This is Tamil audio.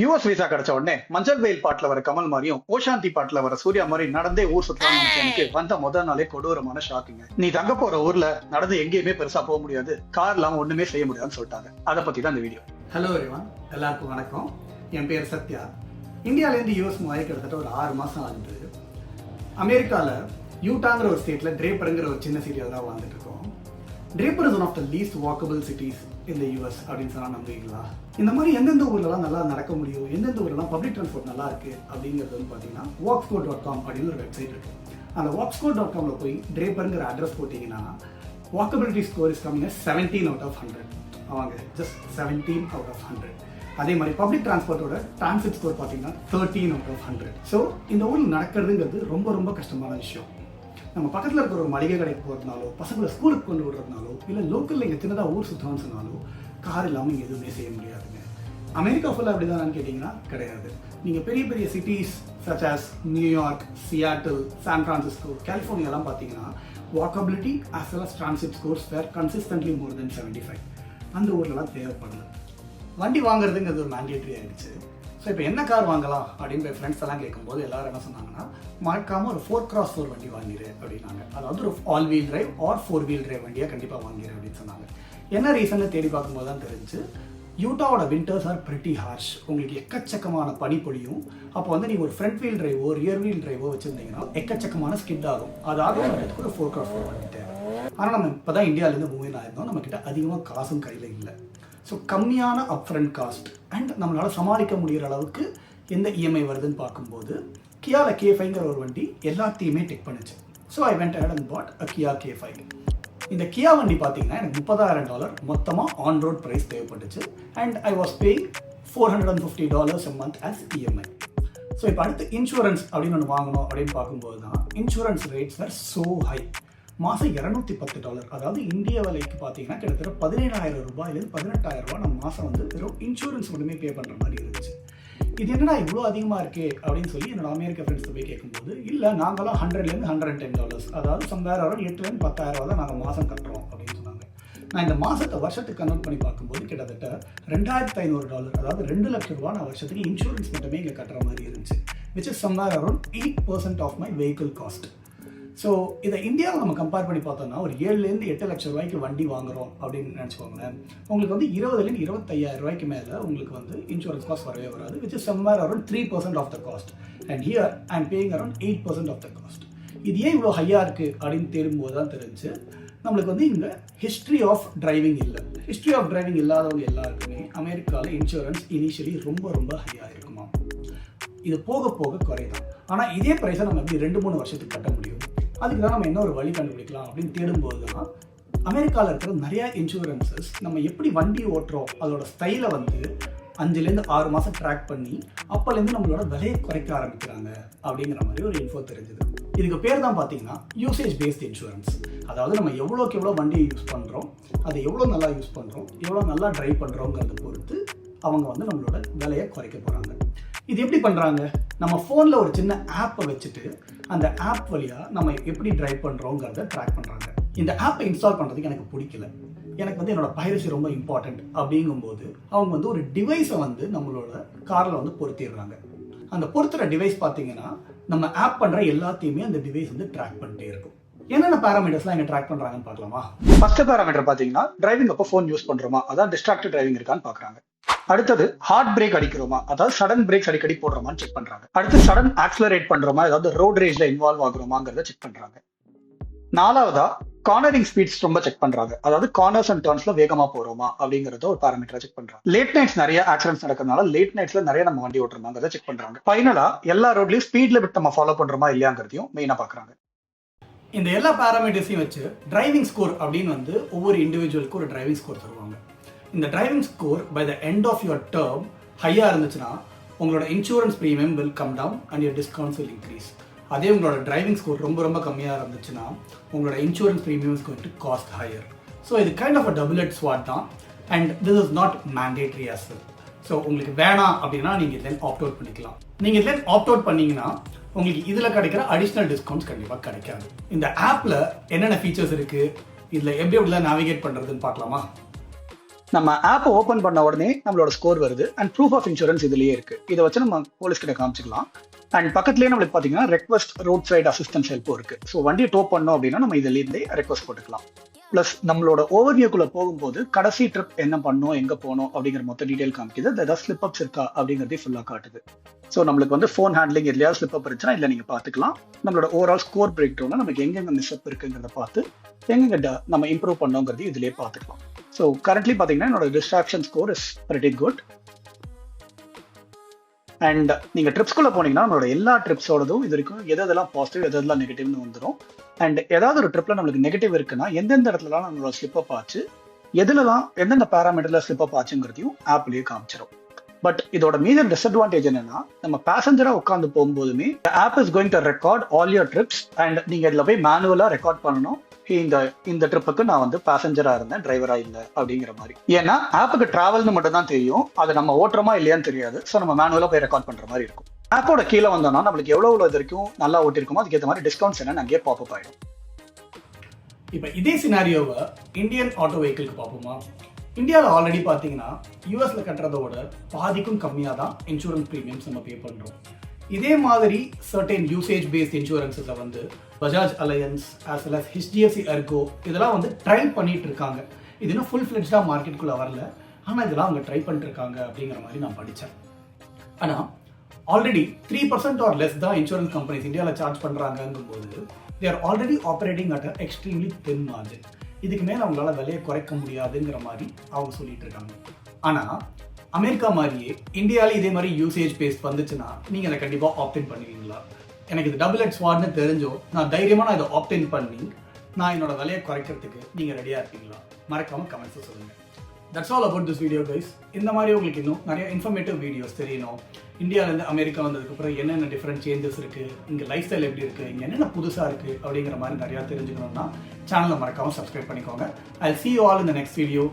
யூஎஸ் விசா கிடைச்ச உடனே மஞ்சள் வெயில் பாட்டுல வர கமல் மாதிரியும் ஓஷாந்தி பாட்டுல வர சூர்யா மாதிரி நடந்தே ஊர் சுத்தலாம்னு எனக்கு வந்த முதல் நாளே கொடூரமான ஷாக்கிங்க நீ தங்க போற ஊர்ல நடந்து எங்கேயுமே பெருசா போக முடியாது. கார் இல்லாம ஒண்ணுமே செய்ய முடியாதுன்னு சொல்லிட்டாங்க. அதை பத்தி தான் இந்த வீடியோ ஹலோ எரிவான் எல்லாருக்கும் வணக்கம். என் பேர் சத்யா. இந்தியாவிலேருந்து யூஎஸ் மூவாயி கிட்டத்தட்ட ஒரு ஆறு மாசம் ஆகுது. அமெரிக்காவில் யூட்டாங்கிற ஒரு ஸ்டேட்ல ட்ரேப்பருங்கிற ஒரு சின்ன சிட்டியில் தான் வாழ்ந்துட்டு இருக்கோம். Draper is one of the least walkable cities இந்த யூஎஸ் அப்படின்னு சொன்னால் நம்புவீங்களா? இந்த மாதிரி எந்தெந்த ஊர்லலாம் நல்லா நடக்க முடியும்? எந்தெந்த ஊர்லாம் பப்ளிக் ட்ரான்ஸ்போர்ட் நல்லா இருக்கு அப்படிங்கிறது வந்து பார்த்தீங்கன்னா வாக்ஸ்கோ டாட் காம் அப்படின்னு ஒரு வெப்சைட் இருக்கு. அந்த வாக்ஸ்கோ டாட் காமில் போய் ட்ரேப்பருங்கிற அட்ரஸ் போட்டிங்கன்னா walkability score is coming seventeen out of hundred அவங்க just seventeen out of hundred அதே மாதிரி பப்ளிக் டிரான்ஸ்போர்ட்டோட டிரான்சிட் ஸ்கோர் பார்த்தீங்கன்னா thirteen out of hundred so இந்த ஊரில் நடக்கிறதுங்கிறது ரொம்ப ரொம்ப கஷ்டமான விஷயம். நம்ம பக்கத்தில் இருக்கிற ஒரு மளிகை கடைக்கு போகிறதுனாலோ பசங்களை ஸ்கூலுக்கு கொண்டு விடுறதுனாலோ இல்லை லோக்கலில் இங்கே சின்னதாக ஊர் சுற்றணும்னு சொன்னாலோ கார் இல்லாமல் இங்கே எதுவுமே செய்ய முடியாதுங்க. அமெரிக்கா ஃபுல்லாக அப்படி தான் கேட்டிங்கன்னா கிடையாது. நீங்கள் பெரிய பெரிய cities such as New York Seattle San Francisco கலிஃபோர்னியாலாம் பார்த்தீங்கன்னா walkability as well as as scores where consistently more than than 75 அந்த ஊர்லலாம் தேவைப்படல. வண்டி வாங்குறதுங்கிறது ஒரு மேண்டேட்ரி ஆகிடுச்சு ஸோ இப்போ என்ன கார் வாங்கலாம் அப்படின்னு ஃப்ரெண்ட்ஸ் எல்லாம் கேட்கும்போது எல்லாரும் என்ன சொன்னாங்கன்னா மறக்காம ஒரு ஃபோர் கிராஸ் ஃபோர் வண்டி வாங்கிடு அப்படின்னாங்க. அதாவது ஒரு all wheel drive or four wheel drive வண்டியாக கண்டிப்பாக வாங்கிடு அப்படின்னு சொன்னாங்க. என்ன ரீசன்னு தேடி பார்க்கும்போது தான் தெரிஞ்சு யூட்டாவோட வின்டர்ஸ் ஆர் பிரிட்டி ஹார்ஷ் உங்களுக்கு எக்கச்சக்கமான பனி பொழியும். அப்போ வந்து நீங்கள் ஒரு ஃப்ரண்ட் வீல் டிரைவோ ரியர் வீல் டிரைவோ வச்சுருந்தீங்கன்னா எக்கச்சக்கமான ஸ்கிட் ஆகும். அது ஆகும் ஒரு ஃபோர் கிராஸ் ஃபோர் வண்டி தேவை. ஆனால் நம்ம இப்போ தான் இந்தியாவிலேருந்து மூவின் ஆயிருந்தோம். நம்மக்கிட்ட அதிகமாக காசும் கையில் இல்லை. ஸோ கம்மியான அப்ரண்ட் காஸ்ட் அண்ட் நம்மளால் சமாளிக்க முடிகிற அளவுக்கு எந்த இஎம்ஐ வருதுன்னு பார்க்கும்போது கியாவில் கே ஃபைங்கிற ஒரு வண்டி எல்லாத்தையுமே டெக் பண்ணுச்சு. So I went and bought a Kia K five இந்த கியா வண்டி பார்த்தீங்கன்னா எனக்கு முப்பதாயிரம் டாலர் மொத்தமாக ஆன் ரோட் ப்ரைஸ் தேவைப்பட்டுச்சு. And I was paying four hundred and fifty dollars a month as EMI so இப்போ அடுத்து இன்சூரன்ஸ் அப்படின்னு ஒன்று வாங்கணும் அப்படின்னு பார்க்கும்போது தான் insurance rates are so high மாதம் இரநூத்தி பத்து டாலர் அதாவது இந்திய விலைக்கு பார்த்தீங்கன்னா கிட்டத்தட்ட பதினேழாயிரம் ரூபாயிலேருந்து பதினெட்டாயிரம் ரூபாய் நம்ம மாதம் வந்து வெறும் இன்சூரன்ஸ் மட்டுமே பே பண்ணுற மாதிரி இருந்துச்சு. இது என்னடா இவ்வளோ அதிகமாக இருக்கே அப்படின்னு சொல்லி என்னோட அமெரிக்க ஃப்ரெண்ட்ஸ் போய் கேட்கும்போது இல்லை நாங்களாம் ஹண்ட்ரட்லேருந்து ஹண்ட்ரட் டென் டாலர்ஸ் அதாவது சம்வேர் அரௌண்ட் எட்டுலேருந்து பத்தாயிரம் ரூபா தான் நாங்கள் மாதம் கட்டுறோம். அப்படின்னு சொன்னாங்க. நான் இந்த மாதத்தை வருஷத்துக்கு கன்வெர்ட் பண்ணி பார்க்கும்போது கிட்டத்தட்ட ரெண்டாயிரத்து ஐநூறு டாலர் அதாவது ரெண்டு லட்சம் ரூபா நான் வருஷத்துக்கு இன்சூரன்ஸ் மட்டுமே இங்கே கட்டுற மாதிரி இருந்துச்சு which is somewhere around eight percent of my vehicle cost so இதை இந்தியாவில் நம்ம கம்பேர் பண்ணி பார்த்தோம்னா ஒரு ஏழுலேருந்து எட்டு லட்சம் ரூபாய்க்கு வண்டி வாங்குறோம் அப்படின்னு நினச்சிக்கோங்களேன். உங்களுக்கு வந்து இருபதுலேருந்து இருபத்தையாயிரம் ரூபாய்க்கு மேலே உங்களுக்கு வந்து இன்சூரன்ஸ் காஸ்ட் வரவே வராது which is somewhere around three percent of the cost and here I'm paying around eight percent of the cost இது ஏன் இவ்வளோ ஹையாக இருக்குது அப்படின்னு தெரியும்போது தான் தெரிஞ்சு நம்மளுக்கு வந்து இங்கே ஹிஸ்ட்ரி ஆஃப் டிரைவிங் இல்லை. ஹிஸ்ட்ரி ஆஃப் டிரைவிங் இல்லாதவங்க எல்லாருக்குமே அமெரிக்காவில் இன்சூரன்ஸ் இனிஷியலி ரொம்ப ரொம்ப ஹையாக இருக்குமா இது போக போக குறைதான். ஆனால் இதே ப்ரைஸை நம்ம எப்படி ரெண்டு மூணு வருஷத்துக்கு கட்ட முடியும்? அதுக்கு தான் நம்ம என்ன ஒரு வழி கண்டுபிடிக்கலாம் அப்படின்னு தேடும்போது தான் அமெரிக்காவில் இருக்கிற நிறையா இன்சூரன்சஸ் நம்ம எப்படி வண்டி ஓட்டுறோம் அதோட ஸ்டைலை வந்து அஞ்சுலேருந்து ஆறு மாதம் ட்ராக் பண்ணி அப்போலேருந்து நம்மளோட விலையை குறைக்க ஆரம்பிக்கிறாங்க அப்படிங்கிற மாதிரி ஒரு இன்ஃபோ தெரிஞ்சுது. இதுக்கு பேர் தான் பார்த்தீங்கன்னா யூசேஜ் பேஸ்ட் இன்சூரன்ஸ் அதாவது நம்ம எவ்வளோக்கு எவ்வளோ வண்டியை யூஸ் பண்ணுறோம் அதை எவ்வளோ நல்லா யூஸ் பண்ணுறோம் எவ்வளோ நல்லா ட்ரைவ் பண்ணுறோங்கிறத பொறுத்து அவங்க வந்து நம்மளோட விலையை குறைக்க போகிறாங்க இது எப்படி பண்ணுறாங்க நம்ம ஃபோனில் ஒரு சின்ன ஆப்பை வச்சுட்டு அந்த ஆப் வழியாக நம்ம எப்படி ட்ரைவ் பண்ணுறோங்கிறத ட்ராக் பண்ணுறாங்க இந்த ஆப்பை இன்ஸ்டால் பண்ணுறதுக்கு எனக்கு பிடிக்கல. எனக்கு வந்து என்னோட பைரசி ரொம்ப இம்பார்ட்டண்ட் அப்படிங்கும்போது அவங்க வந்து ஒரு டிவைஸை வந்து நம்மளோட காரில் வந்து பொருத்திடுறாங்க. அந்த பொருத்துகிற டிவைஸ் பார்த்தீங்கன்னா நம்ம ஆப் பண்ணுற எல்லாத்தையுமே அந்த டிவைஸ் வந்து ட்ராக் பண்ணிட்டே இருக்கும். என்னென்ன பேராமீட்டர்ஸ்லாம் இங்கே ட்ராக் பண்ணுறாங்கன்னு பார்க்கலாமா? ஃபர்ஸ்ட் பேராமீட்டர் பாத்தீங்கன்னா டிரைவிங் அப்போ ஃபோன் யூஸ் பண்றோமா? அதான் டிஸ்ட்ராக்டட் டிரைவிங் இருக்கான்னு பாக்குறாங்க அடுத்தது ஹார்ட் பிரேக் அடிக்கிறோமா? அதாவது சடன் பிரேக்ஸ் அடிக்கடி போடுறோமான்னு செக் பண்றாங்க. அடுத்து சடன் ஆக்சலரேட் பண்றோமா? ஏதாவது ரோட் ரேஜ்ல இன்வால்வ் ஆகுறோமாங்கிறத செக் பண்றாங்க. நாலாவதா கார்னரிங் ஸ்பீட்ஸ் ரொம்ப செக் பண்றாங்க. அதாவது கார்னர்ஸ் அண்ட் டர்ன்ஸ்ல வேகமா போறோமா? அப்படிங்கறத ஒரு பேராமீட்டரா செக் பண்றாங்க. லேட் நைட்ஸ் நிறைய ஆக்சிடென்ட்ஸ் நடக்கிறதுனால லேட் நைட்ஸ்ல நிறைய நம்ம வண்டி ஓட்டுறோமாங்கிறத செக் பண்றாங்க. ஃபைனலா எல்லா ரோட்லயும் ஸ்பீட் லிமிட் நம்ம ஃபாலோ பண்றோமா? இல்லையாங்கிறதையும் மெயினா பாக்குறாங்க இந்த எல்லா பேராமீட்டர்ஸையும் வச்சு டிரைவிங் ஸ்கோர் அப்படின்னு வந்து ஒவ்வொரு இண்டிவிஜுவலுக்கு ஒரு டிரைவிங் ஸ்கோர் தருவாங்க. இந்த driving score by the end of your term ஹையாக இருந்துச்சுன்னா உங்களோட insurance premium will come down and your discounts will increase அதே உங்களோட டிரைவிங் ஸ்கோர் ரொம்ப ரொம்ப கம்மியாக இருந்துச்சுன்னா உங்களோட insurance premium going to cost higher so இது கைண்ட் ஆஃப் அ டபுள் எட் ஸ்வாட் தான் and this is not mandatory as so உங்களுக்கு வேணாம் அப்படின்னா நீங்கள் தென் ஆப்ட் அவுட் பண்ணிக்கலாம். நீங்கள் தென் ஆப்ட் அவுட் பண்ணீங்கன்னா உங்களுக்கு இதில் கிடைக்கிற அடிஷ்னல் டிஸ்கவுண்ட்ஸ் கண்டிப்பாக கிடைக்காது. இந்த ஆப்பில் என்னென்ன ஃபீச்சர்ஸ் இருக்குது இதில் எப்படி எப்படிலாம் நேவிகேட் பண்ணுறதுன்னு பார்க்கலாமா? நம்ம ஆப்பை ஓப்பன் பண்ண உடனே நம்மளோட ஸ்கோர் வருது அண்ட் ப்ரூஃப் ஆஃப் இன்சூரன்ஸ் இதுலயே இருக்கு. இதை வச்சு நம்ம போலீஸ் கிட்ட காமிச்சிக்கலாம். அண்ட் பக்கத்துலேயே நம்மளுக்கு பார்த்தீங்கன்னா ரெக்வஸ்ட் ரோட் சைடு அசிஸ்டன்ஸ் ஹெல்ப்பும் இருக்கு. ஸோ வண்டியை டோ பண்ணோம் அப்படின்னா நம்ம இதுல இருந்தே ரெக்வஸ்ட் போட்டுக்கலாம். ப்ளஸ் நம்மளோட ஓவர்வியூக்குள்ள போகும்போது கடைசி ட்ரிப் என்ன பண்ணோம் எங்க போனோம் அப்படிங்கிற மொத்த டீடைல் காமிக்குது. ஏதாவது ஸ்லிப் அப்ஸ் இருக்கா அப்படிங்கிறதே ஃபுல்லாக காட்டுது. ஸோ நம்மளுக்கு வந்து ஃபோன் ஹேண்ட்லிங் இல்லையா ஸ்லிப் அப் இருந்துச்சுன்னா இல்லை நீங்கள் பார்த்துக்கலாம். நம்மளோட ஓவரால் ஸ்கோர் பிரேக் டவுனில் நமக்கு எங்கெங்க மிஸ் அப் இருக்குங்கிறத பார்த்து எங்கெங்க நம்ம இம்ப்ரூவ் பண்ணோங்கிறது இதுலயே பார்த்துக்கலாம். ஸோ கரண்ட்லி பார்த்தீங்கன்னா என்னோட distraction score is very good and நீங்கள் ட்ரிப்ஸ்குள்ளே போனீங்கன்னா நம்மளோட எல்லா ட்ரிப்ஸோடதும் இது வரைக்கும் எது எதெல்லாம் பாசிட்டிவ் எது எதெல்லாம் நெகட்டிவ்னு வந்துடும் அண்ட் ஏதாவது ஒரு ட்ரிப்பில் நம்மளுக்கு நெகட்டிவ் இருக்குன்னா எந்தெந்த இடத்துலலாம் நம்மளோட ஸ்லிப் அப் ஆச்சு எதுலலாம் எந்தெந்த பேராமீட்டர்ல ஸ்லிப் அப் ஆச்சுங்கிறதையும் ஆப்லயே காமிச்சிடும் பட் இதோட மீதர் டிஸ்அட்வான்டேஜ் என்னன்னா நம்ம பேசஞ்சரா உட்காந்து போகும்போதுமே app is going to record all your trips and நீங்க இதுல போய் மேனுவலா ரெக்கார்ட் பண்ணணும். இந்த இந்த ட்ரிப்புக்கு நான் வந்து பேசஞ்சரா இருந்தேன் டிரைவரா இல்லை அப்படிங்கிற மாதிரி. ஏன்னா ஆப்புக்கு டிராவல்னு மட்டும் தான் தெரியும். அதை நம்ம ஓட்டுறோமா இல்லையான்னு தெரியாது. ஸோ நம்ம மேனுவலா போய் ரெக்கார்ட் பண்ற மாதிரி இருக்கும். ஆப்போட கீழே வந்தோம்னா நம்மளுக்கு எவ்வளோ இது வரைக்கும் நல்லா ஓட்டிருக்கோமோ அதுக்கேற்ற மாதிரி டிஸ்கவுண்ட்ஸ் என்ன அங்கேயே பாப்பப் ஆகிடும் இப்போ இதே சினாரியோவை இந்தியன் ஆட்டோ வெஹிக்கிளுக்கு பார்ப்போமா? இந்தியாவில் ஆல்ரெடி பார்த்தீங்கன்னா யூஎஸில் கட்டுறதோட பாதிக்கும் கம்மியாக தான் இன்சூரன்ஸ் ப்ரீமியம்ஸ் நம்ம பே பண்ணுறோம் இதே மாதிரி சர்டைன் யூசேஜ் பேஸ்ட் இன்சூரன்ஸஸை வந்து Bajaj Allianz as well as HDFC Ergo இதெல்லாம் வந்து ட்ரை பண்ணிட்டு இருக்காங்க இது இன்னும் ஃபுல் ஃப்ளெட்ஜாக மார்க்கெட்டுக்குள்ளே வரல. ஆனால் இதெல்லாம் அவங்க ட்ரை பண்ணிட்டு இருக்காங்க அப்படிங்கிற மாதிரி நான் படித்தேன் ஆனால் already three percent or less தான் இன்சூரன்ஸ் கம்பெனிஸ் இந்தியாவில் சார்ஜ் பண்ணுறாங்கங்கும் போது they're already operating at a extremely thin margin இதுக்கு மேலே அவங்களால விலையை குறைக்க முடியாதுங்கிற மாதிரி அவங்க சொல்லிட்டு இருக்காங்க. ஆனால் அமெரிக்கா மாதிரியே இந்தியாவில் இதே மாதிரி யூசேஜ் பேஸ் வந்துச்சுன்னா நீங்கள் அதை கண்டிப்பாக ஆப்டின் பண்ணுவீங்களா? எனக்கு இது டபுள் எக்ஸ் வார்டுன்னு தெரிஞ்சோ நான் தைரியமாக நான் இதை ஆப்டின் பண்ணி நான் என்னோட விலையை குறைக்கிறதுக்கு நீங்கள் ரெடியாக இருப்பீங்களா? மறக்காமல் கமெண்ட்ஸை சொல்லுங்கள் that's all about this video guys இந்த மாதிரி உங்களுக்கு இன்னும் நிறைய இன்ஃபர்மேட்டிவ் வீடியோஸ் தெரியணும். இந்தியாவிலேருந்து அமெரிக்கா வந்ததுக்கப்புறம் என்னென்ன டிஃப்ரெண்ட் சேஞ்சஸ் இருக்குது இங்கே லைஃப் ஸ்டைல் எப்படி இருக்குது இங்கே என்னென்ன புதுசாக இருக்குது அப்படிங்கிற மாதிரி நிறையா தெரிஞ்சுக்கணும்னா சேனலை மறக்காமல் சப்ஸ்கிரைப் பண்ணிக்கோங்க. ஐ சி யூ ஆல் இந்த நெக்ஸ்ட் வீடியோ